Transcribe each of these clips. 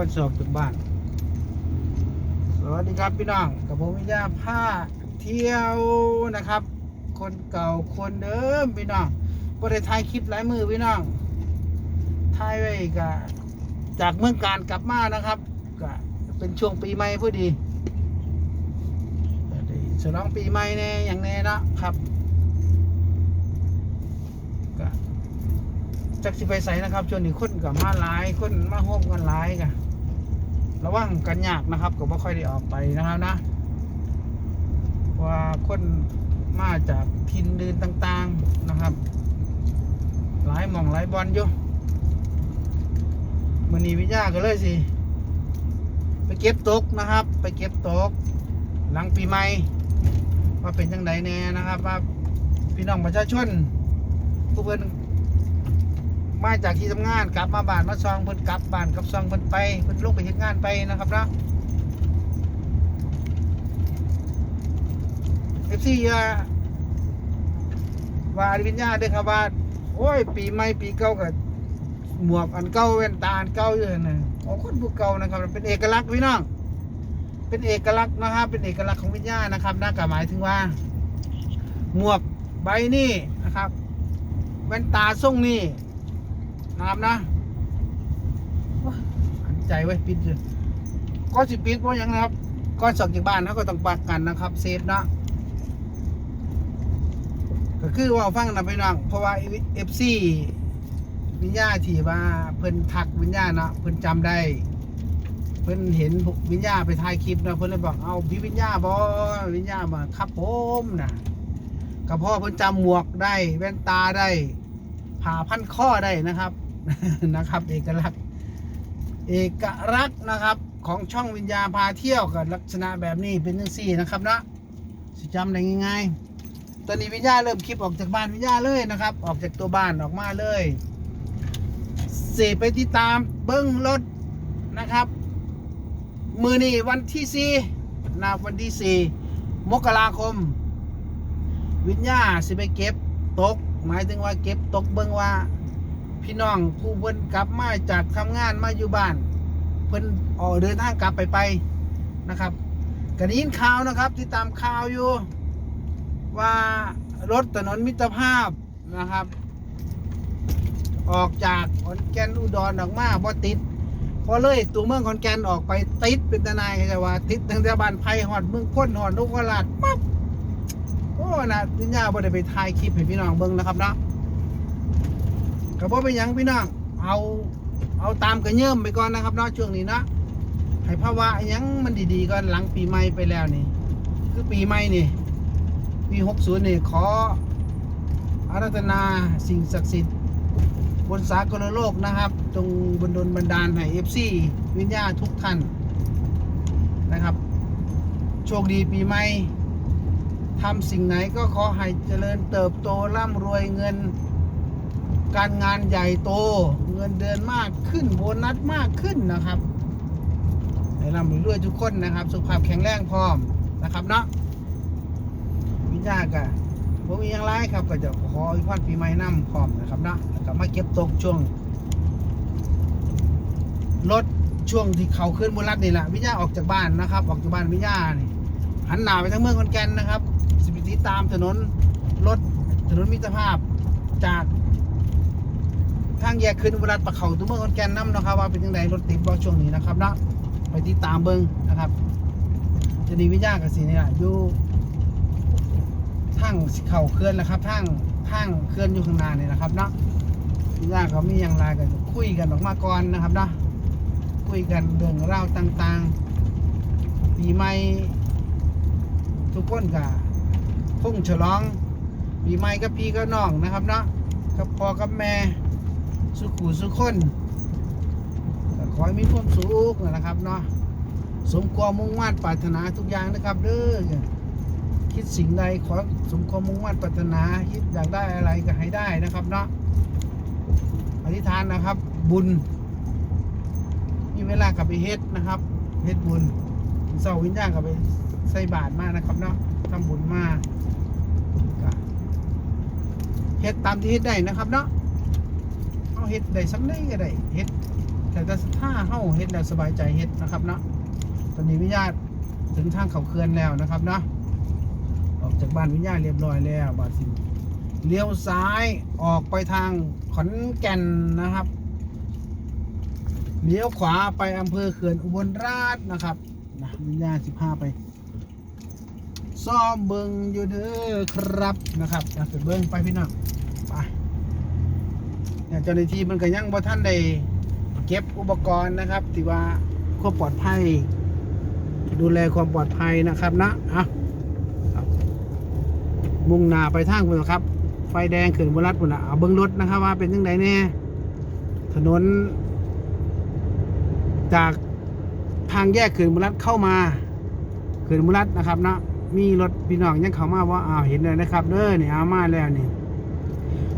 ก้อนสอบถึงบ้าน สวัสดีครับพี่น้องกับผมวิญญาผ้าเที่ยวนะครับ คนเก่าคนเดิมพี่น้องก็ได้ถ่ายคลิปหลายมือพี่น้องถ่ายไว้กับจากเมืองการกลับมานะครับก็เป็นช่วงปีใหม่พอดีก็ได้ฉลองปีใหม่แน่อย่างแน่นะครับจักสิไปใส่นะครับช่วงนี้คนกับมาหลายคนมาโฮมกันหลายกัน ระวังกันยากนะครับ ก็ไม่ค่อยได้ออกไปนะครับนะว่าคนมาจากทินเดินต่าง ๆนะครับ หลายหมองหลายบอลอยู่มันนีวิญญาก็เลยสิไปเก็บตกนะครับ ไปเก็บตก หลังปีใหม่ว่าเป็นยังไงแน่นะครับว่าพี่น้องประชาชนผู้เพิ่น มาจากที่ทำงานกลับมาบ้านมาซองเพิ่นกลับบ้านกับซองเพิ่นไปเพิ่นลงไปเฮ็ดงานไปนะครับนะเอฟซีว่าอวิญญาเด้อครับว่า โอ้ย ปีใหม่ปีเก่ากับหมวกอันเก่าแว่นตาอันเก่าอยู่นั่นน่ะโอ้คนผู้เก่านะครับ เป็นเอกลักษณ์พี่น้องเป็นเอกลักษณ์นะครับเป็นเอกลักษณ์ของวิญญาณนะครับนั่นก็หมายถึงว่า หมวกใบนี้นะครับแว่นตาทรงนี้ นะครับนะโอ้ยอันใจไว้ปิดเลยก็สิปิดเพราะยังนะครับก่อนสอกจากบ้านเขาก็ต้องปักกันนะครับ เซฟนะก็คือว่าฟังนะพี่น้องเพราะว่าเอฟซีวิญญาที่ว่าเพิ่นทักวิญญาเนาะเพิ่นจำได้ เพิ่นเห็นวิญญาไปถ่ายคลิปนะเพิ่นเลยบอกเอาพี่วิญญาบอวิญญามาครับผมนะก็เพราะเพิ่นจำหมวกได้แว่นตาได้ผ่าพันข้อได้นะครับ นะครับ เอกลักษณ์ เอกลักษณ์นะครับ ของช่องวิญญาพาเที่ยวกับลักษณะแบบนี้เป็นยังสี่นะครับนะสิจำได้ง่ายๆตอนนี้วิญญาเริ่มคลิปออกจากบ้านวิญญาเลยนะครับ ออกจากตัวบ้านออกมาเลยเสไปติดตามเบิ้งรถนะครับ มือนี่วันที่สี่นะวันที่สี่มกราคม วิญญาสิไปเก็บตก หมายถึงว่าเก็บตกเบิ้งว่า พี่น้องผู้เพิ่นกลับมาจากทำงานมาอยู่บ้าน เพิ่นออกเดินทางกลับไปไปนะครับก็ได้ยินข่าวนะครับที่ตามข่าวอยู่ ว่ารถถนนมิตรภาพนะครับ ออกจากขอนแก่นอุดรออกมาบ่ติดพอเลยตัวเมืองขอนแก่นออกไปติดเป็นตนายก็จะว่า ติดตั้งแต่บ้านไผ่หอดเมืองพ้นหอดนกกระลาดปั๊บโอ้นะวิญญาบ่ได้ไปถ่ายคลิปให้พี่น้องเบิ่งนะครับเนาะ ก็บ่เป็นยังพี่น้องเอาเอาตามกระเยิ่มไปก่อนนะครับเนาะช่วงนี้นะให้ภาวะยังมันดีๆก่อนหลังปีใหม่ไปแล้วนี่ คือปีใหม่นี่ปี60นี่ขออารัธนาสิ่งศักดิ์สิทธิ์บนสากลโลกนะครับจงบนดลบันดาลให้เอฟซีวิญญาทุกท่านนะครับ โชคดีปีใหม่ทำสิ่งไหนก็ขอให้เจริญเติบโตร่ำรวยเงิน การงานใหญ่โต เงินเดือนมากขึ้นโบนัสมากขึ้นนะครับให้ร่ำรวยทุกคนนะครับ สุขภาพแข็งแรงพร้อมนะครับเนาะวิญญาณกะผมมีอย่างไรครับ ก็จะขออีกวันปีใหม่น้ำพร้อมนะครับนะแล้วก็มาเก็บตกช่วงรถช่วงที่เขาขึ้นบุรัดนี่แหละวิญญาออกจากบ้านนะครับ ออกจากบ้านวิญญานี่หันหน้าไปทางเมืองขอนแก่นนะครับสิบติดตามถนนรถถนนมิตรภาพจาก ทางแยกขึ้นบุรัดปะเขาตัวเมืองขอนแก่นน้ำนะครับ ว่าเป็นยังไงรถติดบ่ช่วงนี้นะครับนะไปติดตามเบิ้งนะครับ จะดีวิญญาณกับสีนี่แหละอยู่ทางเข่าเคลื่อนนะครับทางทางเคลื่อนอยู่ข้างหน้านี่นะครับเนาะญญาติเขามีอย่างไรกันคุยกันออกมาก่อนนะครับเนาะคุยกันเรื่องราวต่างๆปีใหม่ทุกคนก็คงฉลองปีใหม่กับพี่กับน้องนะครับเนาะกับพ่อกับแม่ สุขูสุขคนขอให้มีความสุขนะครับเนาะสมความมุ่งมั่นปรารถนาทุกอย่างนะครับเด้อคิดสิ่งใดขอสมความมุ่งมั่นปรารถนาคิดอยากได้อะไรก็ให้ได้นะครับเนาะอธิษฐานนะครับ บุญมีเวลากลับไปเฮ็ดนะครับเฮ็ดบุญเสาวิญญาณกลับไปใส่บาตรมากนะครับเนาะทำบุญมากเฮ็ดตามที่เฮ็ดได้นะครับเนาะ เอาเฮ็ดได้สำได้ก็ได้เฮ็ดแต่แต่ถ้าเฮาเฮ็ดแล้วสบายใจเฮ็ดนะครับเนาะตอนนี้วิญญาณถึงทางเขาเขื่อนแล้วนะครับเนาะออกจากบ้านวิญญาณเรียบร้อยแล้วบาดสิเลี้ยวซ้ายออกไปทางขอนแก่นนะครับเลี้ยวขวาไปอำเภอเขื่อนอุบลราชนะครับนะวิญญาณสิบห้าไป ซ่อมเบิงอยู่เด้อครับนะครับนะเบิงไปพี่น้อง เนี่ยเจ้าหน้าที่มันก็ยังบ่ท่านได้เก็บอุปกรณ์นะครับที่ว่าความปลอดภัย ดูแลความปลอดภัยนะครับนะอะมุ่งหน้าไปทางพุ่นครับ ไฟแดงขึ้นบนรัดพุ่นอะเอาเบิ้งรถนะครับว่าเป็นยังไงแน่ถนน จากทางแยกขึ้นบนรัดเข้ามาขึ้นบนรัดนะครับนะมีรถพี่น้องยังเข้ามาว่าอ้าวเห็นเลยนะครับเด้อนี่เอามาแล้วนี่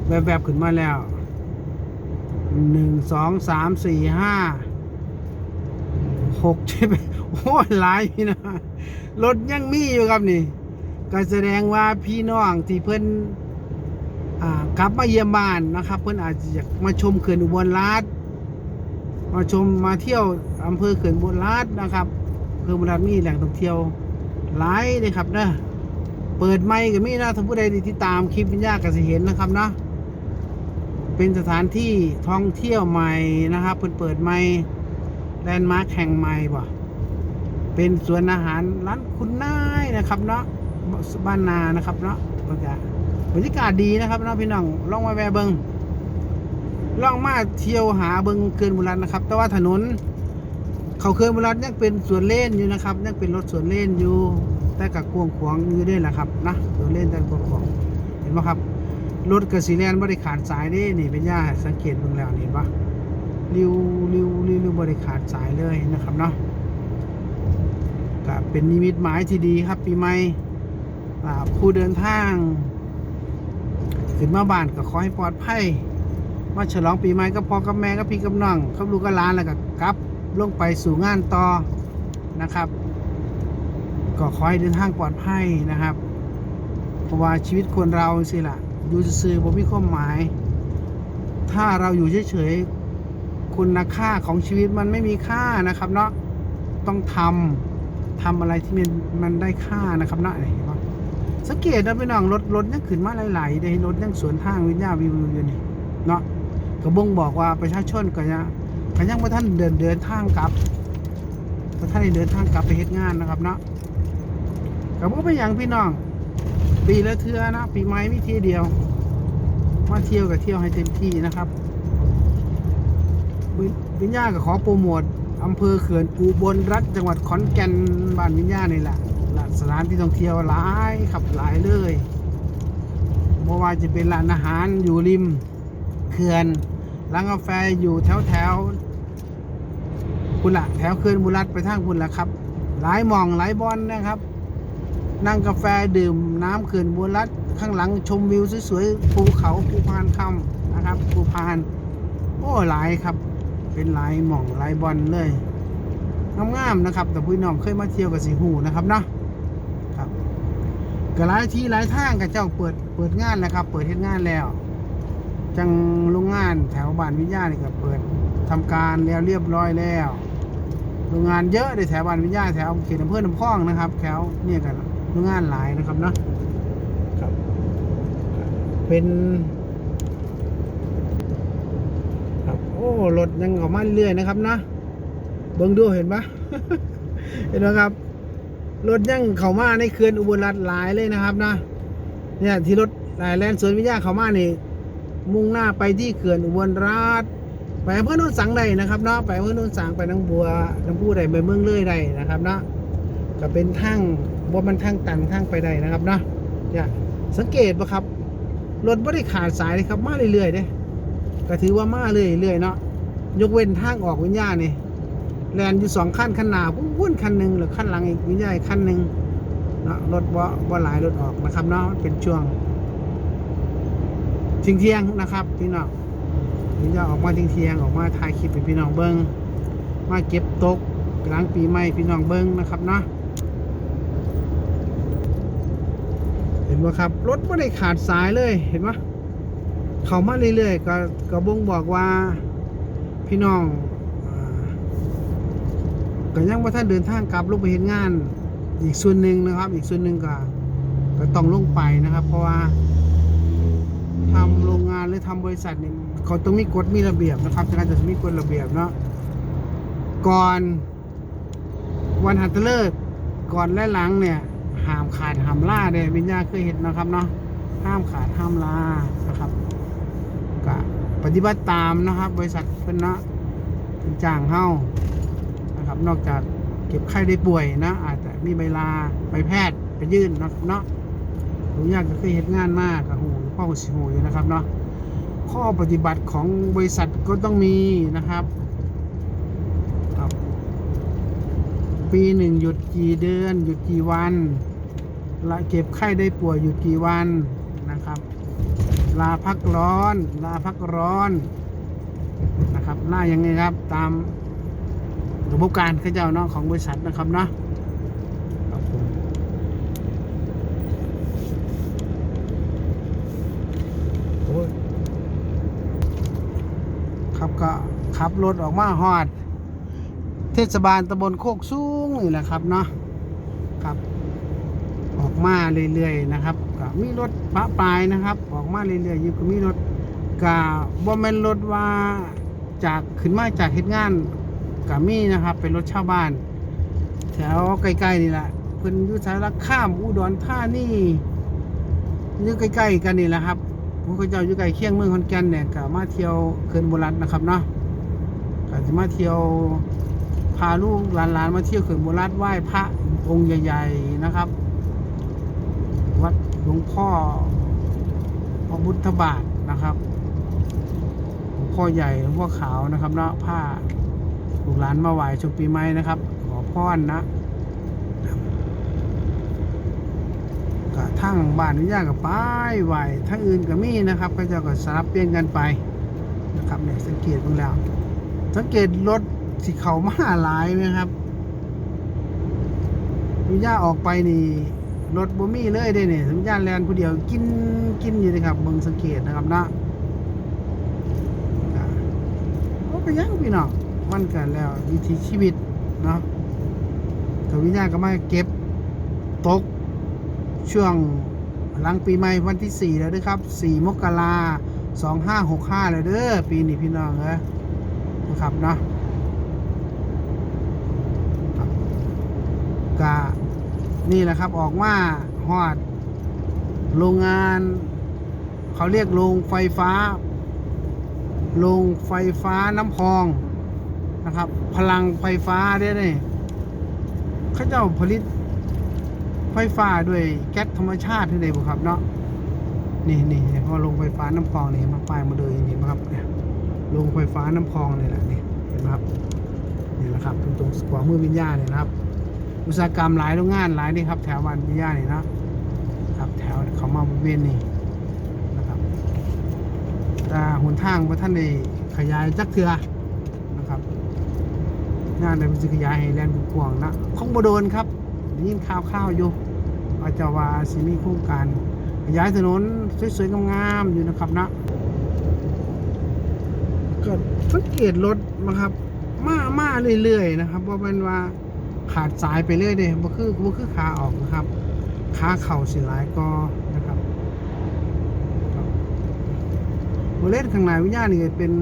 แวบๆขึ้นมาแล้ว หนึ่งสองสามสี่ห้าหกใช่ไหมโอ้ยหลายพี่นะรถยังมีอยู่ครับนี่ก็แสดงว่าพี่น้องที่เพิ่อ่ากลับมาเยี่ยมบ้านนะครับ เพิ่อนอาจจะอยากมาชมเขื่อนอุบลราชมาชมมาเที่ยวอำเภอเขื่อนอุบลราชนะครับเขื่อนอุบลราชมีแหล่งท่องเที่ยวหลายเลยครับเนะเปิดไมค์ก็มีนะท่านผู้ใดที่ตามคลิปวิญญาก็จะเห็นนะครับเนาะ เป็นสถานที่ท่องเที่ยวใหม่นะครับเปิดเปิดไมค์แลนด์มาร์คแห่งใหม่บ่เป็นสวนอาหารร้านคุณนายนะครับเนาะบ้านนานะครับเนาะบรรยากาศบรรยากาศดีนะครับเนาะพี่น้องลองมาแวะเบิงลองมาเที่ยวหาเบิงเกินบุรีนะครับ แต่ว่าถนนเขาเคยมารัดยังเป็นสวนเล่นอยู่นะครับยังเป็นรถสวนเล่นอยู่แต่กับกวงขวางอยู่ด้วยแหละครับนะสวนเล่นแต่กวงขวางเห็นไหมครับ รถกระสีแลนบริขาดสายนี่นี่เป็นย่าสังเกตเบิ่งแล้วนี่เห็นปะริวริวริวริวบริขาดสายเลยนะครับเนาะก็เป็นนิมิตหมายที่ดีครับ ปีใหม่ผู้เดินทางขึ้นมาบ้านก็ขอให้ปลอดภัยมาฉลองปีใหม่กับพ่อกับแม่กับพี่กับน้องกับลูกกับหลานแล้วก็กลับลงไปสู่งานต่อนะครับ ก็ขอให้เดินทางปลอดภัยนะครับ เพราะว่าชีวิตคนเราสิละ อยู่ซื่อบ่มีความหมาย ถ้าเราอยู่เฉยๆคุณค่าของชีวิตมันไม่มีค่านะครับ เนาะต้องทำทำอะไรที่มันมันได้ค่านะครับเนาะเห็นปะสังเกตนะพี่น้องรถรถยังขึ้นมาหลายๆได้รถยังสวนทางวิญญาวิวอยู่นี่เนาะกระบงบอกว่าประชาชนก็จะก็ยังว่าท่านเดินเดินทางกลับว่าท่านเดินทางกลับไปเฮ็ดงานนะครับเนาะกับว่าเป็นอย่างพี่น้อง ปีละเทือนะ ปีใหม่มีทีเดียว มาเที่ยวกับเที่ยวให้เต็มที่นะครับวิญญาก็ขอโปรโมทอำเภอเขื่อนอุบลรัฐจังหวัดขอนแก่นบ้านวิญญานี่แหละลสถานที่ท่องเที่ยวหลายขับหลายเลยเพราะว่าจะเป็นร้านอาหารอยู่ริมเขื่อนร้านกาแฟอยู่แถวแถวๆคุณละแถวเขื่อนบุรัฐไปทางคุณละครับ หลายมองหลายบอนนะครับ นั่งกาแฟดื่มน้ำเขื่อนบุรัฐข้างหลังชมวิวสวยๆภูเขาภูพานคำนะครับภูพานโอ้หลายครับ เป็นหลายหม่องหลายบอลเลยงามๆนะครับ แต่พี่น้องเคยมาเที่ยวกับสีหูนะครับเนาะครับก็หลายที่หลายทางกับเจ้าเปิดเปิดงานแล้วครับ เปิดเฮ็ดงานแล้ว จังโรงงานแถวบ้านวิญญาณนี่ก็เปิดทำการแล้วเรียบร้อยแล้วโรงงานเยอะในแถวบ้านวิญญาณแถวเขตอำเภอลำพองนะครับแถวเนี่ยกัน งงานหลายนะครับเนาะครับ เป็นครับโอ้รถยังออกมาเรื่อยๆนะครับนะเบิ่งดูเห็นปะเห็นไหมครับรถยังเข้ามาในเขื่อนอุบลรัฐหลายเลยนะครับนะเนี่ยที่รถหลายแลนด์สวนวิทยาเข้ามานี่มุ่งหน้าไปที่เขื่อนอุบลราชไปอำเพื่อโนนสังใดนะครับเนาะไปอำเพื่อโนนสังไปน้องบัวน้ำผู้ใดไปเมืองเลยใดนะครับเนาะก็เป็นทาง ว่ามันทางตันทางไปใดนะครับเนาะเนี่ยสังเกตปะครับรถไม่ได้ขาดสายเลยครับมาเรื่อยๆเด้ก็ถือว่ามาเรื่อยๆเนาะยกเว้นทางออกวิญญาณนี่แลนอยู่สองขั้นขั้นหน้าพุ่นคันหนึ่งหรือขั้นหลังอีกวิญญาณขั้นหนึ่งเนาะรถว่าว่าหลายรถออกนะครับเนาะเป็นช่วงทิ้งเที่ยงนะครับพี่น้องวิญญาณออกมาทิ้งเที่ยงออกมาถ่ายคลิปให้พี่น้องเบิ้งมาเก็บตกหลังปีใหม่พี่น้องเบิ้งนะครับเนาะเห็ นไหมครับรถไม่ได้ขาดสายเลยเห็นไหมเขามาเรื่อยๆก็ก็บ่งบอกว่าพี่น้องอ่าก็ยังว่าท่านเดินทางกลับลงไปเห็นงาน อีกส่วนหนึ่งนะครับ อีกส่วนหนึ่งก็ก็ต้องลงไปนะครับ เพราะว่าทำโรงงานหรือทำบริษัทเนี่ยเขาต้องมีกฎมีระเบียบนะครับฉะนั้นจะมีกฎระเบียบเนาะก่อนวันหัตถฤกษ์ก่อนและหลังเนี่ย ห้ามขาดห้ามล่าเด้วิญญาเคยเห็นนะครับเนาะห้ามขาดห้ามล่านะครับก็ปฏิบัติตามนะครับ บริษัทเพิ่นเนาะเพิ่นจ้างเฮานะครับ นอกจากเก็บไข้ได้ป่วยนะ อาจจะมีใบลาใบแพทย์ไปยื่นนะครับเนาะผมอยากจะเคยเห็นงานมากกับหูพ่อสิหูอยู่นะครับเนาะข้อปฏิบัติของบริษัทก็ต้องมีนะครับปีหนึ่งหยุดกี่เดือน หยุดกี่วัน ละเก็บไข้ได้ป่วยหยุดกี่วันนะครับ ลาพักร้อน ลาพักร้อนนะครับล่ายังไงครับตามระบบการข้าเจ้าเนาะของบริษัทนะครับเนาะครับก็ขับรถออกมาฮอด เทศบาลตำบลโคกสูงนี่แหละครับเนาะครับ ออกมาเรื่อยๆนะครับก็มีรถปะปลายนะครับ ออกมาเรื่อยๆอยู่ก็มีรถก็บ่แม่นรถว่าจากขึ้นมาจากเฮ็ดงานก็มีนะครับ เป็นรถชาวบ้าน แถวใกล้ๆนี่แหละเพิ่นอยู่สารคามอุดรธานีอยู่ใกล้ๆกันนี่แหละครับพวกเจ้าอยู่ใกล้เคียงเมืองขอนแก่นเนี่ยก็มาเที่ยวเขื่อนโบราณนะครับเนาะก็สิมาเที่ยวพาลูกหลานๆมาเที่ยวเขื่อนโบราณไหว้พระองค์ใหญ่ ๆนะครับ หลวงพ่อพระพุทธบาทนะครับหลวงพ่อใหญ่หลวงพ่อขาวนะครับเนาะผ้าลูกหลานมาไหว้ช่วงปีใหม่นะครับ ขอพรนะก็ทั้งบ้านวิญญากับป้ายไหวทั้งอื่นก็มีนะครับก็จะก็สลับเปลี่ยนกันไปนะครับเนี่ยสังเกตเบ้างแล้ว สังเกตรถสีเขามาหลายไหมครับวิญญาออกไปนี่ รถบ่มีเลยเด้เนี่ยสัญญาณแลนผู้เดียวกินกินอยู่นะครับเบิ่งสังเกตนะครับนะอ่าโอ้ไปยังพี่น้องมันกันแล้ววิถีชีวิตเนาะแต่วิญญาณก็มาเก็บตก ช่วงหลังปีใหม่วันที่สี่แล้วด้วยครับสี่มกราสองห้าหกห้าแล้วเด้อปีนี้พี่น้องเอ้ยนะครับเนาะก็ นี่แหละครับออกมาฮอด โรงงาน เขาเรียกโรงไฟฟ้า โรงไฟฟ้าน้ำพองนะครับ พลังไฟฟ้าได้เลยเขาเจ้าผลิตไฟฟ้าด้วยแก๊สธรรมชาติที่ไหนบุครับเนาะนี่นี่พอโรงไฟฟ้าน้ำพองนี่มาป้ายมาเลยนี่นะครับเนี่ยโรงไฟฟ้าน้ำพองนี่แหละนี่เห็นไหมครับนี่แหละครับตรงตรงขวามือวิญญาณเนี่ยนะครับ อุตสาหกรรมหลายโรงงานหลายนี่ครับ แถววันวิญญานี่นะครับ แถวเขามาบริเวณนี้นะครับแต่หนทางว่าท่านได้ขยายจักเถือนะครับงานในมันจะขยายให้แลนด์กว้างนะคงบโดนครับยินข่าวข่าวอยู่อาจจะว่าสิมีโครงการขยายถนนสวยๆงามๆอยู่นะครับนะก็สังเกตรถนะครับ มามาเรื่อยๆนะครับว่าเป็นว่า ขาดสายไปเรื่อยเด้บ่คือบ่คือขาออกนะครับขาเข่าสิหลายก็นะครับบริเวณข้างในวิญญาณนี่เป็น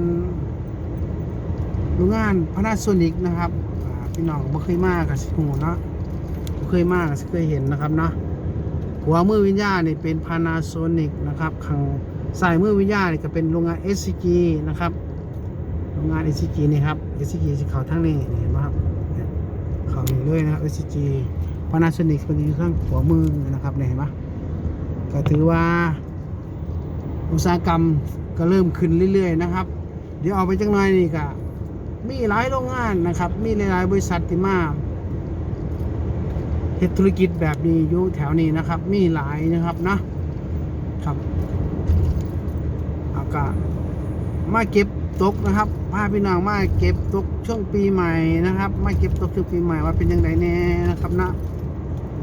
โรงงานพานาโซนิกนะครับพี่น้องบ่เคยมากกับสิหูเนาะบ่เคยมากับสิเคยเห็นนะครับเนาะหัวมือวิญญาณนี่เป็นพานาโซนิกนะครับข้างซ้ายมือวิญญาณนี่ก็เป็นโรงงาน SCG นะครับโรงงาน SCG นี่ครับ SCG สิเขาทั้งนี้นี่เห็นไหมครับเนี่ เขานี่เลยนะครับ SCG Panasonic มันอยู่ข้างหัวมือนะครับเนี่ยเห็นไหมก็ถือว่า อุตสาหกรรมก็เริ่มขึ้นเรื่อย ๆ นะครับ เดี๋ยวเอาไปจังหน่อยนี่ก็มีหลายโรงงานนะครับ มีหลายๆบริษัทที่มาเฮ็ดธุรกิจแบบนี้อยู่แถวนี้นะครับ มีหลายนะครับนะครับอาก็มาเก็บ ตกนะครับพาพี่น้องมาเก็บตกช่วงปีใหม่นะครับมาเก็บตกช่วงปีใหม่ว่าเป็นยังไงแน่นะครับนะ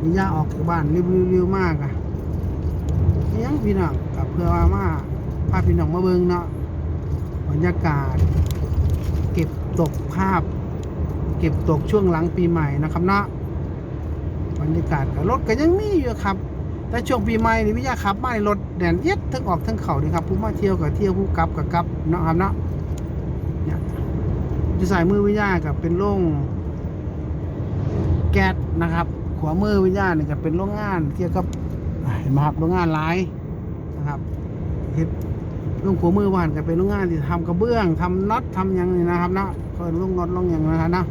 มีย่าออกจากบ้านริวๆมากอะยังพี่น้องกับเพื่อว่ามาพาพี่น้องมาเบิ่งเนาะบรรยากาศ เก็บตกภาพ เก็บตกช่วงหลังปีใหม่นะครับเนาะบรรยากาศกับรถก็ยังมีอยู่ครับแต่ช่วงปีใหม่นี่วิทยาขับมาในรถแดนเอีย็ดทั้งออกทั้งเข่าดีครับผู้มาเที่ยวกับเที่ยวผู้กลับกับกลับเนาะครับเนาะ จะใส่มือวิทยากับเป็นโล่งแก๊สนะครับขวามือวิทยาเนี่ยก็เป็นโรงงานเกี่ยวกับเห็นไหมครับโรงงานหลายนะครับเฮ็ดโรงขวามือวานก็เป็นโรงงานที่ทำกระเบื้องทำน็อตทำยังนี่นะครับเนาะก็โรงน็อตโรงยังนะครับนะ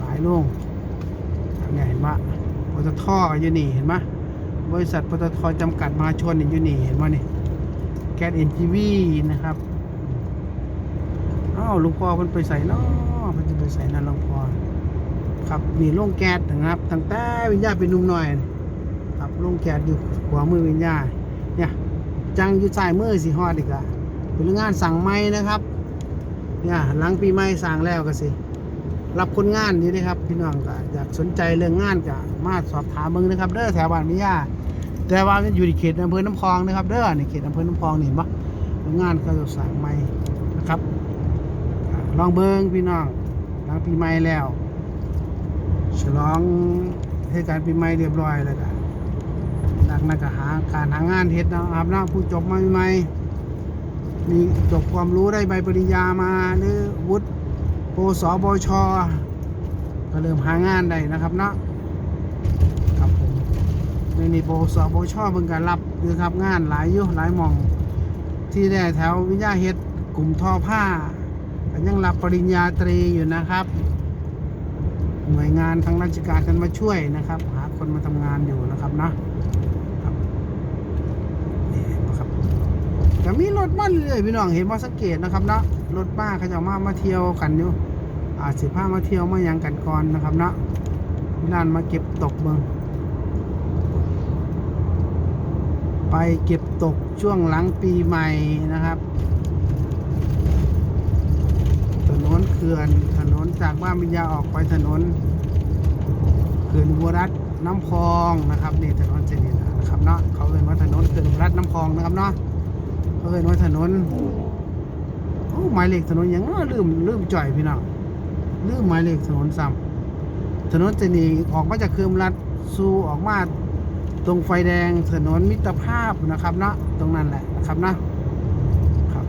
หลายโรงเนี่ยเห็นไหมปตทอยู่นี่เห็นไหมบริษัทปตทจำกัดมาชนอยู่นี่เห็นไหมนี่แก๊สเอ็นจีวีนะครับ อ้าวหลวงพ่อเพิ่นไปใส่เนาะเพิ่นจะไปใส่นั่นหลวงพ่อครับนี่โรงแก๊สนะครับ ตั้งแต่วิญญาเป็นหนุ่มหน้อยครับโรงแก๊สอยู่ขวามือวิญญาเนี่ยจังอยู่ซ้ายมือสิฮอดอีกอะเป็นงานสั่งไม้นะครับเนี่ยหลังปีใหม่สั่งแล้วก็สิรับคนงานอยู่นี่ครับ พี่น้องก็อยากสนใจเรื่องงานก็มาสอบถามเบิ่งนะครับเด้อแถวบ้านมิยาแต่ว่าอยู่ในเขตอำเภอน้ำพองนะครับเด้อในเขตอำเภอน้ำพองนี่เห็นปะโรงงานเขาจะสั่งใหม่นะครับ ลองเบิงพี่น้องหลังปีใหม่แล้ว ฉลองเทศกาลปีใหม่เรียบร้อยแล้วก็นักนักหาการหางานเฮ็ดนะครับนาะผู้จบมาใหม่มีจบความรู้ได้ใบปริญญามาหรือวุฒิปสบชก็เริ่มหางานได้นะครับเนาะครับผมในนี้ปสบชเพิ่งการรับอยู่ครับงานหลายอยู่หลายมอง ที่ได้แถววิทยาเฮ็ดกลุ่มทอผ้า ยังรับปริญญาตรีอยู่นะครับ หน่วยงานทางราชการกันมาช่วยนะครับ หาคนมาทำงานอยู่นะครับนะครับนี่นะครับก็มีรถมาเรื่อยพี่น้องเห็นว่าสังเกตนะครับเนาะรถบ้าเขาจะมามาเที่ยวกันอยู่อาจสิพามาเที่ยวมายังกันก่อนนะครับเนาะพี่นั่นมาเก็บตกเมืองไปเก็บตกช่วงหลังปีใหม่นะครับ ถ นนเขื่อน ถนนจากบ้านมิยาออกไปถนนเขื่อนอุบลรัฐน้ำพองนะครับนี่ถนนเจนีนะครับเนาะเขาเรียกว่าถนนเขื่อนอุบลรัฐน้ำพองนะครับเนาะเขาเห็นว่าถนนโอ้หมายเลขถนนยังน้อลืมลืมจ่อยพี่น้องลืมหมายเลขถนนซ้ำถนนเจนีออกมาจากเคืมรัดสู่ออกมาตรงไฟแดงถนนมิตรภาพนะครับเนาะตรงนั้นแหละนะครับเนาะครับ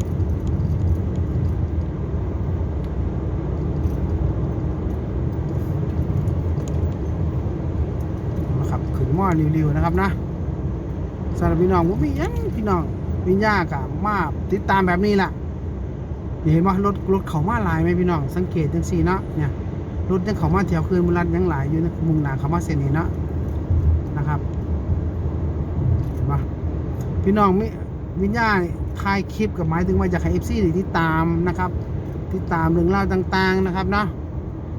นะครับขึ้นหม้ อริวๆนะครับนะสำหรับพี่น้องผมมีหยังพี่น้องวิญญากับมาติดตามแบบนี้แหละเห็นว่ารถรถเขามาหลายไหมพี่น้องสังเกตจังสี่เนาะเนี่ยรถยังเขามาแถวคืนมุรัดยังหลายอยู่นะมุงหนาเขามาเส้นนี้เนาะนะครับเห็นปะพี่น้องมิวิญญาถ่ายคลิปกับหมายถึงว่าอยากให้เอฟซีติดตามนะครับติดตามเรื่องราวต่างๆนะครับเนาะ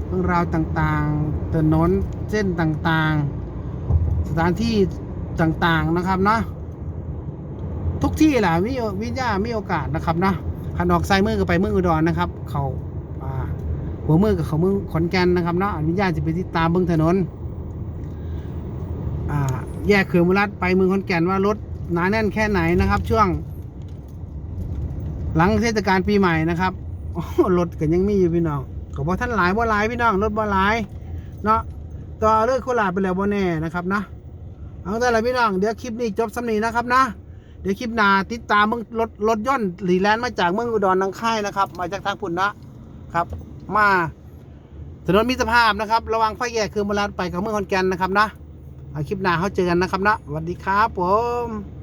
เรื่องราวต่างๆถนนเส้นต่างๆ สถานที่ต่างๆนะครับเนาะทุกที่แหละวิวิญญามีโอกาสนะครับเนาะขันออกไซมือก็ไปเมืองอุดรนะครับ เขาหัวมือกับเขาเมืองขอนแก่นนะครับเนาะวิญญาจะไปติดตามเบื้องถนนแยกเขื่อนมุรัดไปเมืองขอนแก่นว่ารถหนาแน่นแค่ไหนนะครับ ช่วง หลังเทศกาลปีใหม่นะครับรถก็ยังมีอยู่พี่น้องก็บอกท่านหลายบ่หลายพี่น้องรถบ่หลายเนาะต่อเลิกโคราชไปแล้วบ่แน่นะครับเนาะ เอาแต่ละพี่น้อง เดี๋ยวคลิปนี้จบสำนีนะครับนะ เดี๋ยวคลิปหน้าติดตามเมืองรถรถยนต์หลีแลนด์มาจากเมืองอุดรนังค่ายนะครับ มาจากทางพุ่นนะครับ มาถนนมิตรภาพนะครับ ระวังไฟแยกคือมลัดไปกับเมืองขอนแก่นนะครับนะเอาคลิปหน้าเขาเจอกันนะครับนะสวัสดีครับผม